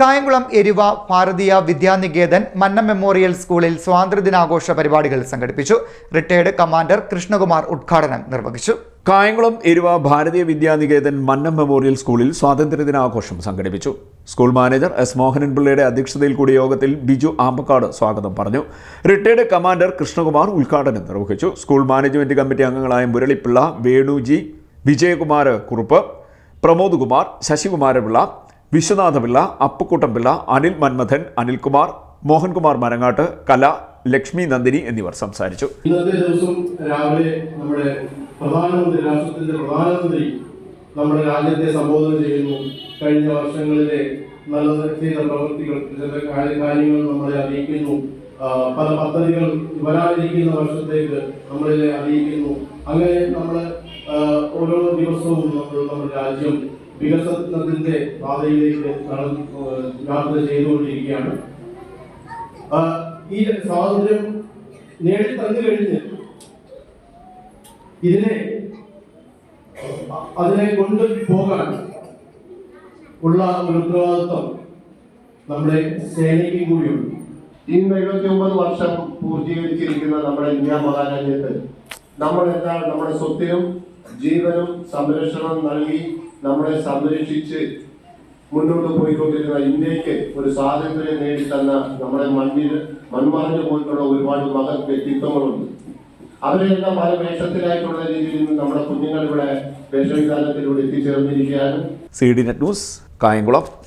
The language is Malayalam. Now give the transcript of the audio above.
കായംകുളം എരുവ ഭാരതീയ വിദ്യാനികേതൻ മന്ന മെമ്മോറിയൽ സ്കൂളിൽ സ്വാതന്ത്ര്യദിനാഘോഷ പരിപാടികൾ സംഘടിപ്പിച്ചു. റിട്ടയർഡ് കമാൻഡർ കൃഷ്ണകുമാർ ഉദ്ഘാടനം നിർവഹിച്ചു. കായംകുളം എരുവ ഭാരതീയ വിദ്യാനികേതൻ മന്നം മെമ്മോറിയൽ സ്കൂളിൽ സ്വാതന്ത്ര്യദിനാഘോഷം സംഘടിപ്പിച്ചു. സ്കൂൾ മാനേജർ എസ് മോഹനൻ പിള്ളയുടെ അധ്യക്ഷതയിൽ കൂടിയ യോഗത്തിൽ ബിജു ആമ്പക്കാട് സ്വാഗതം പറഞ്ഞു. റിട്ടയർഡ് കമാൻഡർ കൃഷ്ണകുമാർ ഉദ്ഘാടനം നിർവഹിച്ചു. സ്കൂൾ മാനേജ്മെന്റ് കമ്മിറ്റി അംഗങ്ങളായ മുരളിപ്പിള്ള വേണുജി വിജയകുമാർ കുറുപ്പ് പ്രമോദ് കുമാർ ശശികുമാരപിള്ള വിശ്വനാഥപിള്ള അപ്പുക്കുട്ടംപിള്ള അനിൽ മന്മഥൻ അനിൽകുമാർ മോഹൻകുമാർ മരങ്ങാട്ട് കല ലക്ഷ്മി നന്ദിനി എന്നിവർ സംസാരിച്ചു. ഇന്നത്തെ ദിവസം രാവിലെ നമ്മുടെ പ്രധാനമന്ത്രി രാഷ്ട്രത്തിന്റെ പ്രധാനമന്ത്രി നമ്മുടെ രാജ്യത്തെ സംബോധന ചെയ്യുന്നു. കഴിഞ്ഞ വർഷങ്ങളിലെ നല്ല ചെയ്ത പ്രവൃത്തികൾ ചില കാര്യ- കാര്യങ്ങൾ നമ്മളെ അറിയിക്കുന്നു. പല പദ്ധതികൾ വരാനിരിക്കുന്ന വർഷത്തേക്ക് നമ്മളെ അറിയിക്കുന്നു. അങ്ങനെ നമ്മൾ ഓരോ ദിവസവും നമ്മുടെ രാജ്യം വികസനത്തിന്റെ പാതയിലേക്ക് യാത്ര ചെയ്തുകൊണ്ടിരിക്കുകയാണ്. ഈ സ്വാതന്ത്ര്യം നേടി തന്നു കഴിഞ്ഞ് ഇതിനെ അതിനെ കൊണ്ടുപോകാൻ ഉള്ള ഒരു ഉത്തരവാദിത്വം നമ്മുടെ സേനയ്ക്ക് കൂടിയുണ്ട്. ഇന്ന് എഴുപത്തി ഒമ്പത് വർഷം പൂർത്തീകരിച്ചിരിക്കുന്ന നമ്മുടെ ഇന്ത്യ മഹാരാജ്യത്ത് നമ്മൾ എന്താണ് നമ്മുടെ സ്വത്തിനും ജീവനും സംരക്ഷണം നൽകി നമ്മളെ സംരക്ഷിച്ച് മുന്നോട്ട് പോയിക്കൊണ്ടിരുന്ന ഇന്ത്യയ്ക്ക് ഒരു സ്വാതന്ത്ര്യം നേടിത്തന്ന നമ്മുടെ മണ്ണിൽ മൺമറഞ്ഞു പോയിട്ടുള്ള ഒരുപാട് മഹത് വ്യക്തിത്വങ്ങളുണ്ട് അവരെല്ലാം പല വേഷത്തിലായിട്ടുള്ള രീതിയിൽ നിന്ന് നമ്മുടെ കുഞ്ഞുങ്ങൾ ഇവിടെ വേഷവിധാനത്തിലൂടെ എത്തിച്ചേർന്നിരിക്കുകയാണ്. C D net news Kayamkulam.